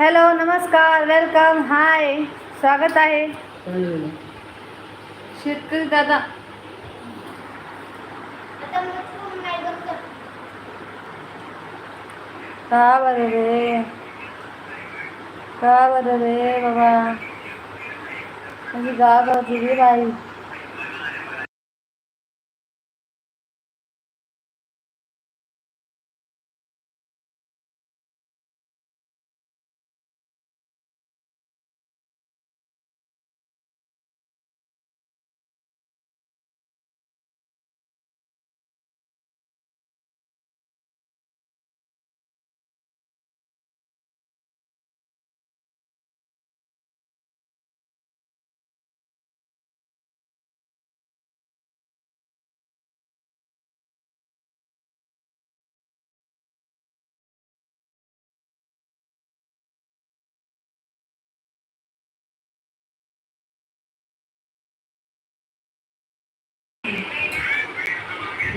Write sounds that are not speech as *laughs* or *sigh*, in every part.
Hello नमस्कार welcome hi स्वागत आहे. शेतकरी दादा. का बरं रे? का बरं रे बाबा? माझी गाव रे बाई.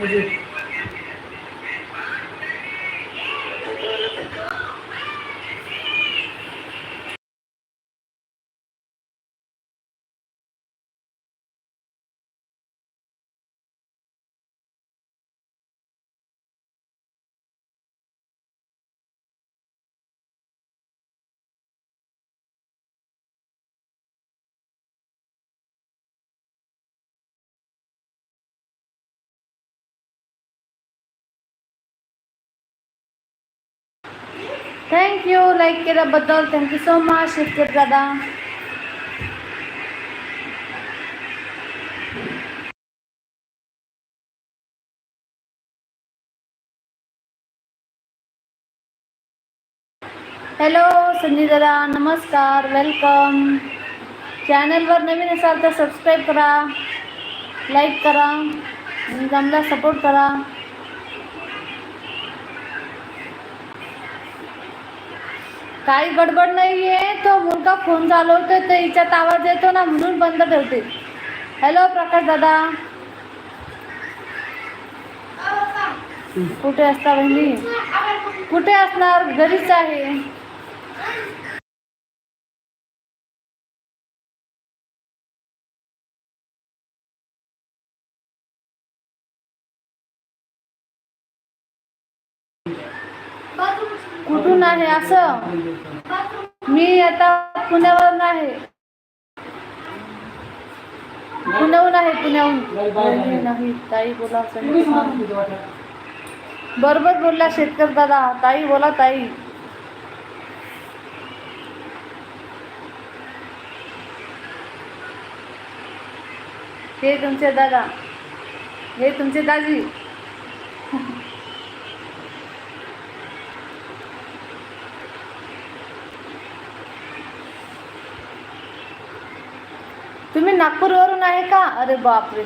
পুজোর थँक्यू लाईक केल्याबद्दल थँक्यू सो मच शेतकरी दादा हॅलो संजय दादा नमस्कार वेलकम चैनल चॅनलवर नवीन असाल तर सबस्क्राईब करा लाईक करा चांगला सपोर्ट करा. काही गडबड नाही आहे तो मुलगा फोन चालवतो तर हिच्यात आवाज येतो ना म्हणून बंद ठेवते. हॅलो प्रकाश दादा. कुठे असता बहिणी? कुठे असणार? घरीच आहे कुठून आहे असं? मी आता पुण्यावरून आहे. पुण्याहून आहे पुण्याहून. नाही, ताई बोला बरोबर बोलला शेतकरी दादा. ताई बोला ताई. हे तुमचे दादा. हे तुमचे दाजी. नागपूरवरून आहे का? अरे बापरे.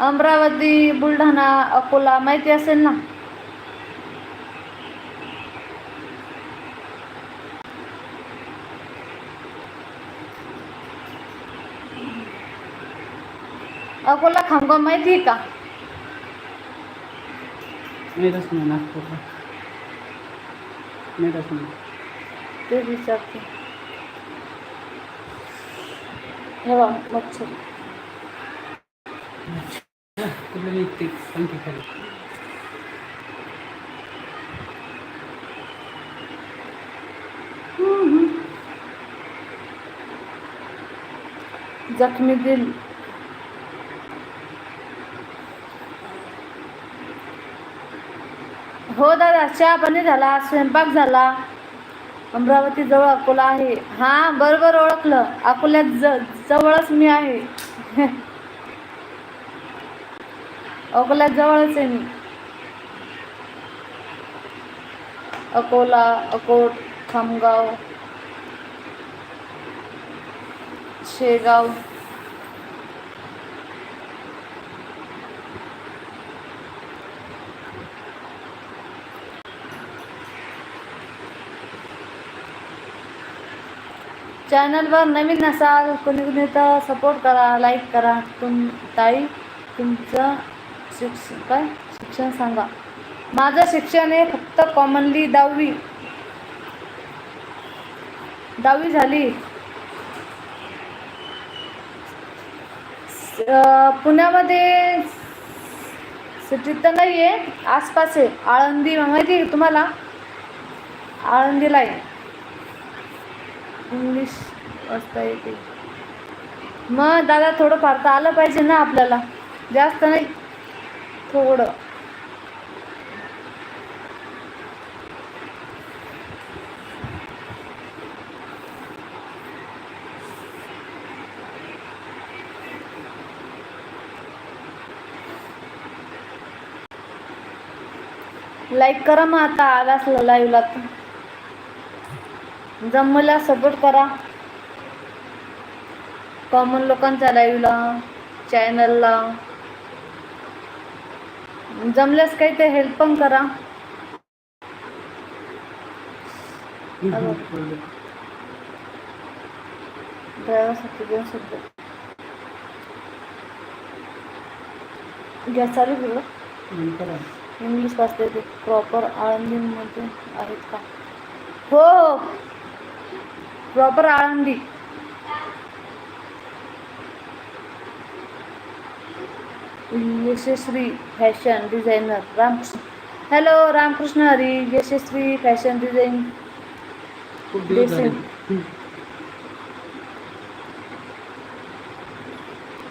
अमरावती बुलढाणा अकोला माहिती असेल ना? अकोला खामगाव माहिती आहे का? नागपूरला. ते विचारते. हे बघ मच्छर कुठलं निघते जखमी दिल. हो दादा चहा पाणी झाला स्वयंपाक झाला. अमरावती जवळ अकोला आहे. हां बरोबर ओळखलं. अकोल्यात ज जवळच मी आहे. *laughs* अकोल्यात जवळच आहे मी. अकोला अकोट खामगाव शेगाव. चॅनलवर नवीन असाल कोणी कोणी तर सपोर्ट करा लाईक करा. तुम ताई तुमचं शिक्षण काय? शिक्षण सांगा. माझं शिक्षण आहे फक्त कॉमनली दहावी. दहावी झाली. पुण्यामध्ये सिटीत तर नाही आहे आसपास आहे. आळंदी माहिती आहे तुम्हाला? आळंदीला आहे. इंग्लिश वाचता येते. मग दादा थोडं फार तर आलं पाहिजे ना आपल्याला. जास्त नाही थोडं. लाईक करा मग आता आला असलं लाईव्हला तर. जमला सपोर्ट करा. कॉमन लोकांच्या लाईव्हला चॅनलला जमल्यास काही ते हेल्प पण करा. गॅस चालू केलं इंग्लिश वाचते ते प्रॉपर आळंदीमध्ये आहेत का? हो! Proper Alandi Yashasvi fashion designer Ramkrishna hello Ramkrishna Hari Yashasvi fashion design.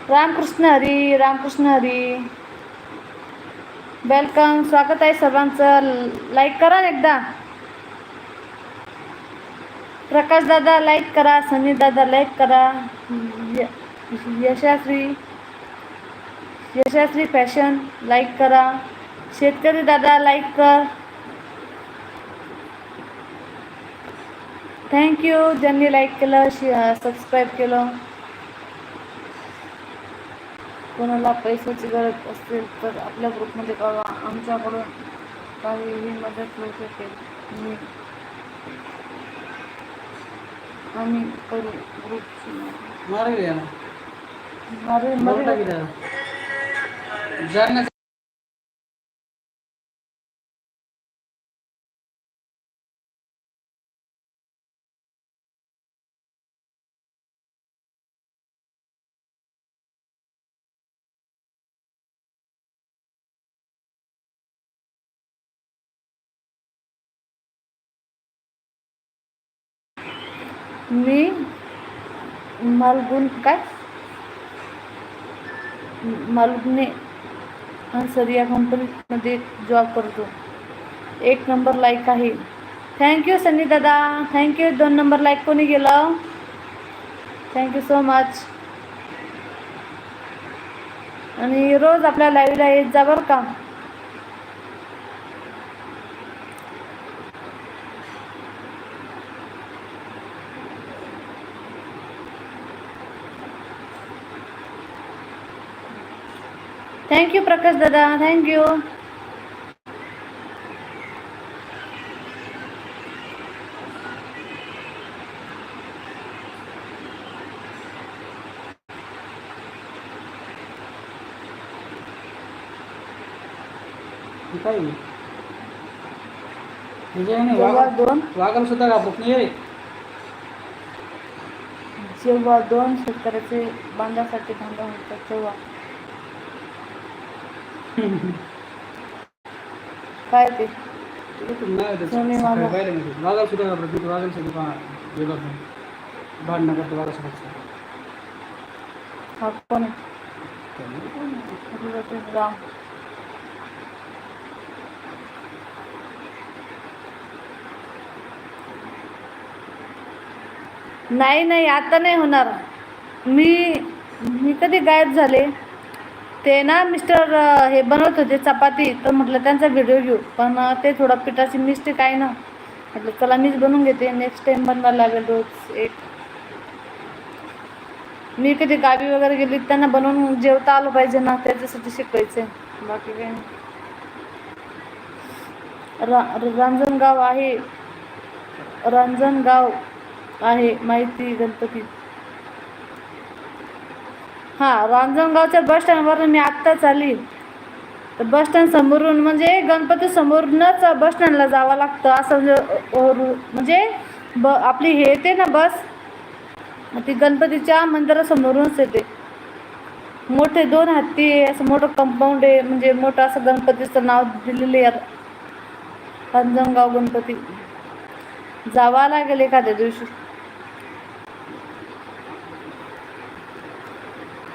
Ramkrishna Hari Ramkrishna Hari welcome स्वागत आहे सर्वांचं लाईक करा एकदा प्रकाश दादा लाईक करा सनी दादा लाईक करा. य- यशाश्री यशाश्री फॅशन लाईक करा. शेतकरी दादा लाईक कर. थँक्यू ज्यांनी लाईक केलं सबस्क्राईब केलं. कोणाला पैशाची गरज असेल तर आपल्या ग्रुपमध्ये कळवा आमच्याकडून काहीही मदत मिळू शकेल मी आम्ही करू ग्रुपची मारा की याला. मी मालगुण काय? मालगुने सर या कंपनीमध्ये जॉब करतो. एक नंबर लाईक आहे. थँक्यू सनी दादा. थँक्यू दोन नंबर लाईक कोणी गेलं थँक्यू सो मच आणि रोज आपल्या लाईव्हला येत जा बरं का. थँक्यू प्रकाश दादा थँक्यू दोन वाघाला सुद्धा घाबरत नाही रे. जेव्हा दोन शेतकऱ्याचे बांधासाठी भांडण होतात तेव्हा काय ते सुद्धा घाबरत सुद्धा करतो. हा कोण नाही नाही आता नाही होणार. मी मी कधी गायब झाले? ते ना मिस्टर हे बनवत होते चपाती. तर म्हटलं त्यांचा व्हिडिओ घेऊ. पण ते थोडा पिठाची मिस्टेक आहे ना. म्हटलं चला मीच बनवून घेते. नेक्स्ट टाइम बनवायला लागेल रोज एक. मी कधी गावी वगैरे गेली त्यांना बनवून जेवता आलं पाहिजे ना. त्याच्यासाठी शिकायचं बाकी काही नाही. रा रांजणगाव आहे. रांजणगाव आहे माहिती गणपती. हां रांजणगावच्या बस स्टँडवर मी आत्ताच आली तर बस स्टँड समोरून म्हणजे गणपती समोरूनच बस स्टँडला जावं लागतं असं म्हणजे म्हणजे ब आपली हे येते ना बस ती गणपतीच्या मंदिरासमोरूनच येते. मोठे दोन हत्ती आहे असं मोठं कंपाऊंड आहे म्हणजे मोठं असं गणपतीचं नाव दिलेलं आहे. रांजणगाव गणपती. जावा लागेल एखाद्या दिवशी.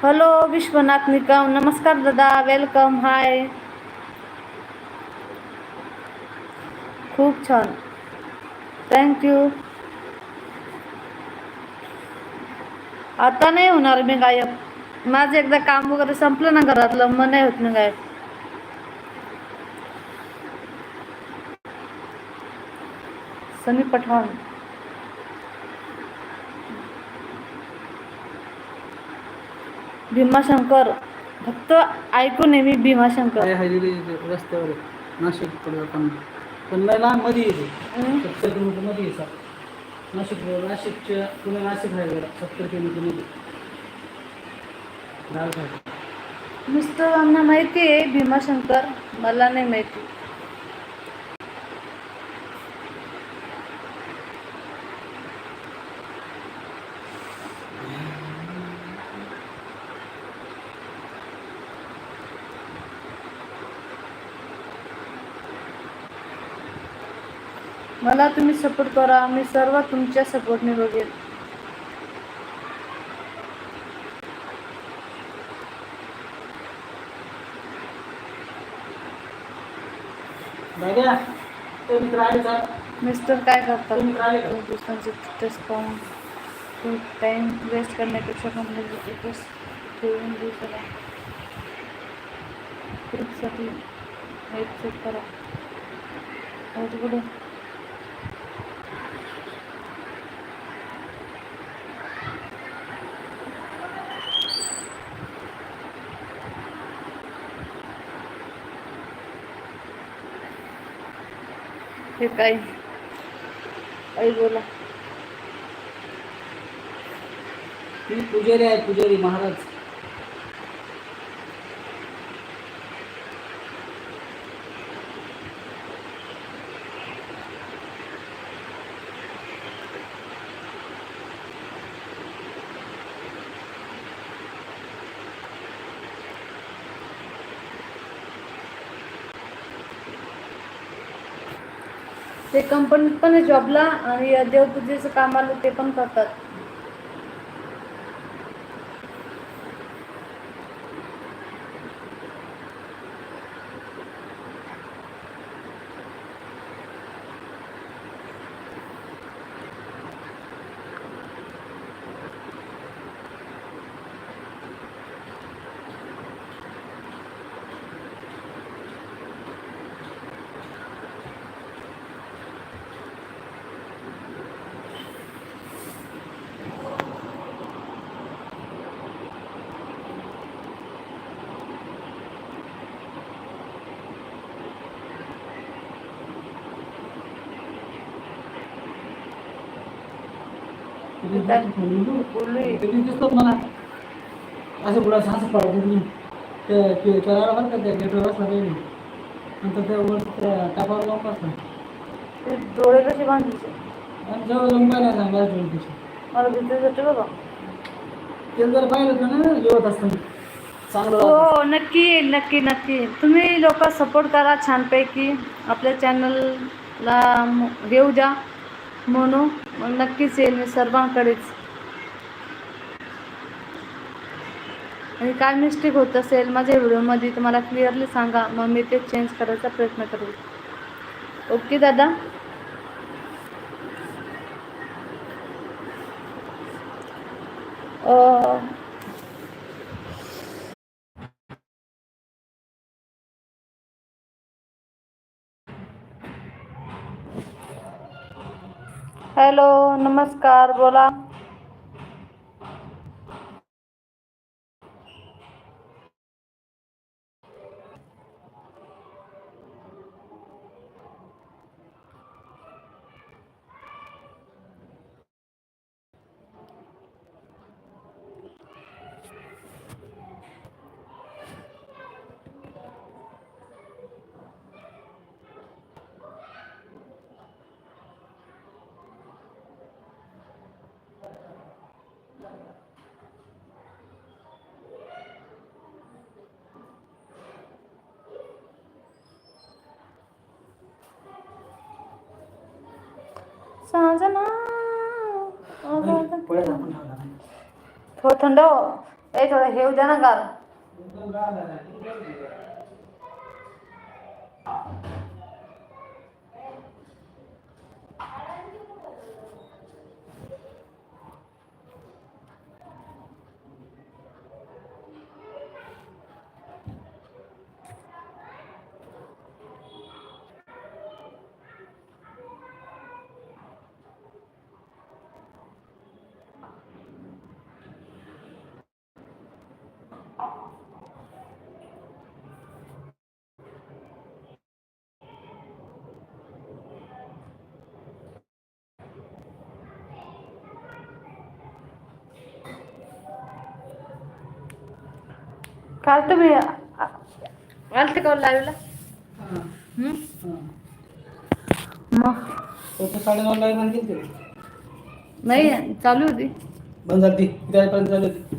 हॅलो विश्वनाथ निकम नमस्कार दादा वेलकम हाय खूप छान. थँक्यू आता नाही होणार मी गायब. माझं एकदा काम वगैरे संपलं ना घरातलं मग नाही होत मी गायब. सनी पठाण. भीमाशंकर. फक्त ऐकून आहे मी भीमाशंकर. रस्त्यावर. नाशिक पण लांबमध्ये येते? सत्तर किलोमीटरमध्ये येतात नाशिक नाशिकच्या पुणे नाशिक हायवे सत्तर किलोमीटरमध्ये डावीकडे. मिस्टरांना माहिती आहे भीमाशंकर. मला नाही माहिती. मला तुम्ही सपोर्ट करा मी सर्व तुमच्या सपोर्टने बघेल दादा ते मित्र आले का मिस्टर काय करतात तुम्ही काय करता? दुसऱ्यांचे स्टेटस पाहून खूप टाईम वेस्ट करण्यापेक्षा कंपनीचे स्टेटस ठेवून दिवसाला ग्रुपसाठी हेल्प चेक करा। आज कुठे काय? आई बोला. ती पुजारी आहे पुजारी महाराज. ते कंपनीत पण आहे जॉबला आणि देवपूजेचं काम आलं ते पण करतात. बोललोय. मला असं पुढं असं पडत तुम्ही ते ते करायला बरं का त्या गेटवर असला काही नाही नंतर त्या वर त्या टाकावर जाऊन बसला डोळे कसे बांधायचे आणि जवळ जाऊन पाहिला सांगायला ठेवून तिथे मला भीती जाते बघा ते जर पाहिलं तर ना जेवत असताना हो नक्की नक्की नक्की तुम्ही लोक सपोर्ट करा छानपैकी आपल्या चॅनलला घेऊ द्या म्हणून मग नक्कीच येईल मी सर्वांकडेच. आणि काय मिस्टेक होत असेल माझ्या व्हिडिओमध्ये तर मला क्लिअरली सांगा. मग मी ते चेंज करायचा प्रयत्न करेल ओके दादा? अं, हॅलो नमस्कार बोला. साजना. थोडं थंड हो. ए थोडं हे द्या ना गार काल तुम्ही आलते का लाईव्हला हा, हम्म? हा. मग बंद केली तरी. नाही चालू होती बंद झाली त्यापर्यंत चालू होती.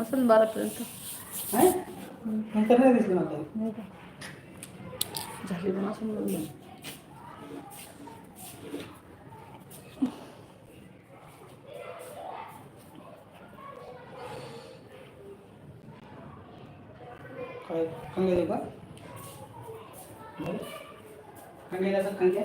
असेल बारापर्यंत हा? नंतर नाही दिसली मला? झाली पण असेल काय खांगे देऊ का खांगे द्यायचं खांगे।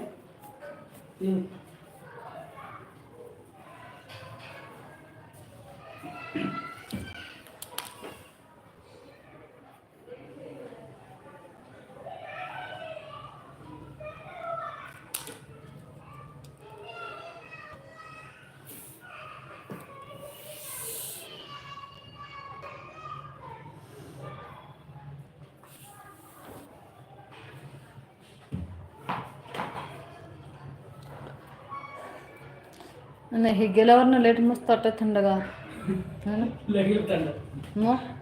नाही हे गेल्यावर ना लेट मस्त वाटत थंडगार मग?